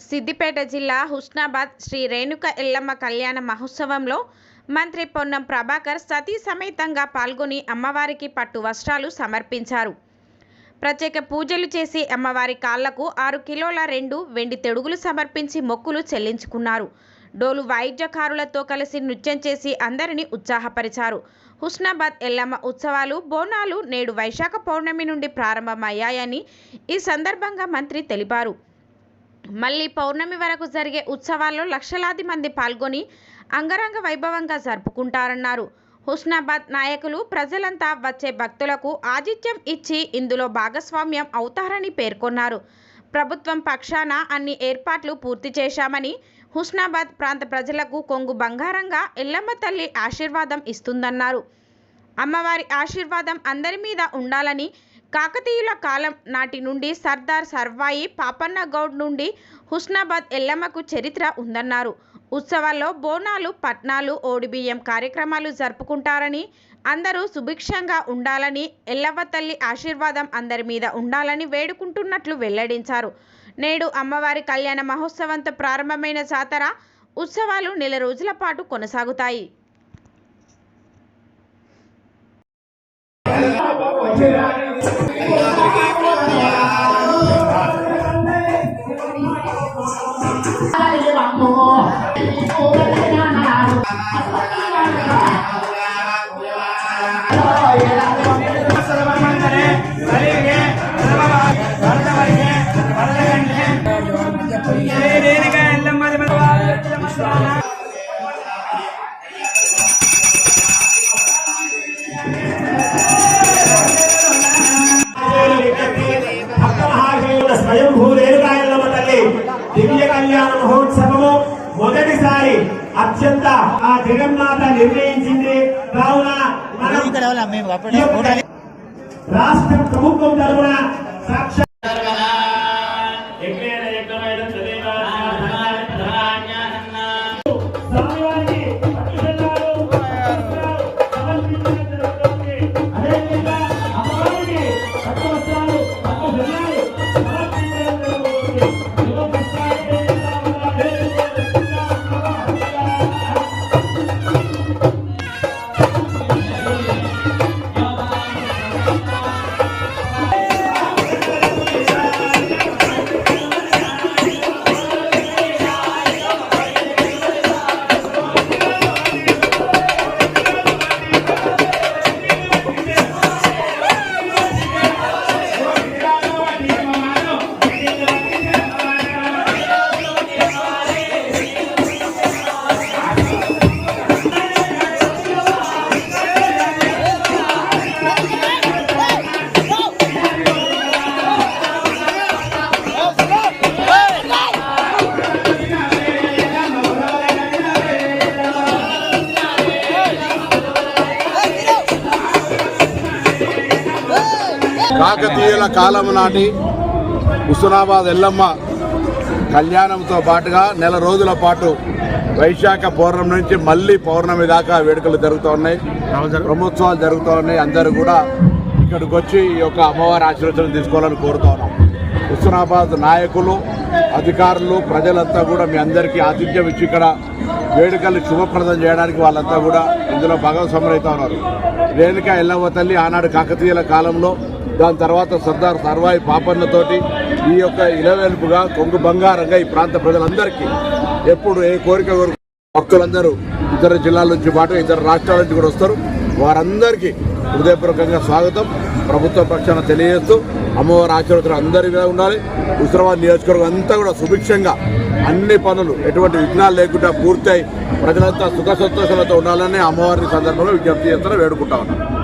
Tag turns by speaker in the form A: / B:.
A: సిద్దిపేట జిల్లా హుస్నాబాద్ శ్రీ రేణుక ఎల్లమ్మ కళ్యాణ మహోత్సవంలో మంత్రి పొన్నం ప్రభాకర్ సతీ సమేతంగా పాల్గొని అమ్మవారికి పట్టు వస్త్రాలు సమర్పించారు. ప్రత్యేక పూజలు చేసి అమ్మవారి కాళ్ళకు ఆరు కిలోల రెండు వెండి తెడుగులు సమర్పించి మొక్కులు చెల్లించుకున్నారు. డోలు వాయిద్యకారులతో కలిసి నృత్యం చేసి అందరినీ ఉత్సాహపరిచారు. హుస్నాబాద్ ఎల్లమ్మ ఉత్సవాలు బోనాలు నేడు వైశాఖ పౌర్ణమి నుండి ప్రారంభమయ్యాయని ఈ సందర్భంగా మంత్రి తెలిపారు. మళ్ళీ పౌర్ణమి వరకు జరిగే ఉత్సవాల్లో లక్షలాది మంది పాల్గొని అంగరంగ వైభవంగా జరుపుకుంటారన్నారు. హుస్నాబాద్ నాయకులు ప్రజలంతా వచ్చే భక్తులకు ఆతిథ్యం ఇచ్చి ఇందులో భాగస్వామ్యం అవుతారని పేర్కొన్నారు. ప్రభుత్వం పక్షాన అన్ని ఏర్పాట్లు పూర్తి చేశామని హుస్నాబాద్ ప్రాంత ప్రజలకు కొంగు బంగారంగా ఎల్లమ్మ తల్లి ఆశీర్వాదం ఇస్తుందన్నారు. అమ్మవారి ఆశీర్వాదం అందరి మీద ఉండాలని కాకతీయుల కాలం నాటి నుండి సర్దార్ సర్వాయి పాపన్న గౌడ్ నుండి హుస్నాబాద్ ఎల్లమ్మకు చరిత్ర ఉందన్నారు. ఉత్సవాల్లో బోనాలు పట్నాలు ఓడిబియ్యం కార్యక్రమాలు జరుపుకుంటారని అందరూ సుభిక్షంగా ఉండాలని ఎల్లవ్వ తల్లి ఆశీర్వాదం అందరి మీద ఉండాలని వేడుకుంటున్నట్లు వెల్లడించారు. నేడు అమ్మవారి కళ్యాణ మహోత్సవంతో ప్రారంభమైన జాతర ఉత్సవాలు నెల రోజుల పాటు కొనసాగుతాయి.
B: Oh, yeah. అత్యంత ఆ జగన్మాత నిర్ణయించింది. కావున రాష్ట్ర ప్రభుత్వం తరఫున
C: కాకతీయుల కాలం నాటి హుస్నాబాద్ ఎల్లమ్మ కళ్యాణంతో పాటుగా నెల రోజుల పాటు వైశాఖ పౌర్ణమి నుంచి మళ్ళీ పౌర్ణమి దాకా వేడుకలు జరుగుతూ ఉన్నాయి. బ్రహ్మోత్సవాలు జరుగుతూ ఉన్నాయి. అందరూ కూడా ఇక్కడికి వచ్చి ఈ యొక్క అమ్మవారి ఆశీర్వచనం తీసుకోవాలని కోరుతా ఉన్నాం. హుస్నాబాద్ నాయకులు అధికారులు ప్రజలంతా కూడా మీ అందరికీ ఆతిథ్యం ఇచ్చి ఇక్కడ వేడుకలు శుభప్రదం చేయడానికి వాళ్ళంతా కూడా ఇందులో భాగస్వాములైతా ఉన్నారు. రేణుక ఎల్లవ్వ తల్లి ఆనాడు కాకతీయుల కాలంలో దాని తర్వాత సర్దార్ సర్వాయి పాపన్నతోటి ఈ యొక్క ఇలవెల్పుగా కొంగు బంగారంగా ఈ ప్రాంత ప్రజలందరికీ ఎప్పుడు ఏ కోరిక కోరు భక్తులందరూ ఇతర జిల్లాల నుంచి పాటు ఇతర రాష్ట్రాల నుంచి కూడా వస్తారు. వారందరికీ హృదయపూర్వకంగా స్వాగతం. ప్రభుత్వ పక్షాన తెలియజేస్తూ అమ్మవారి ఆశీర్వదం అందరి మీద ఉండాలి. హుస్రాబాద్ నియోజకవర్గం అంతా కూడా సుభిక్షంగా అన్ని పనులు ఎటువంటి విఘ్నాలు లేకుండా పూర్తయి ప్రజలంతా సుఖ సంతోషాలతో ఉండాలని అమ్మవారిని సందర్భంలో విజ్ఞప్తి చేస్తారని వేడుకుంటా ఉన్నాను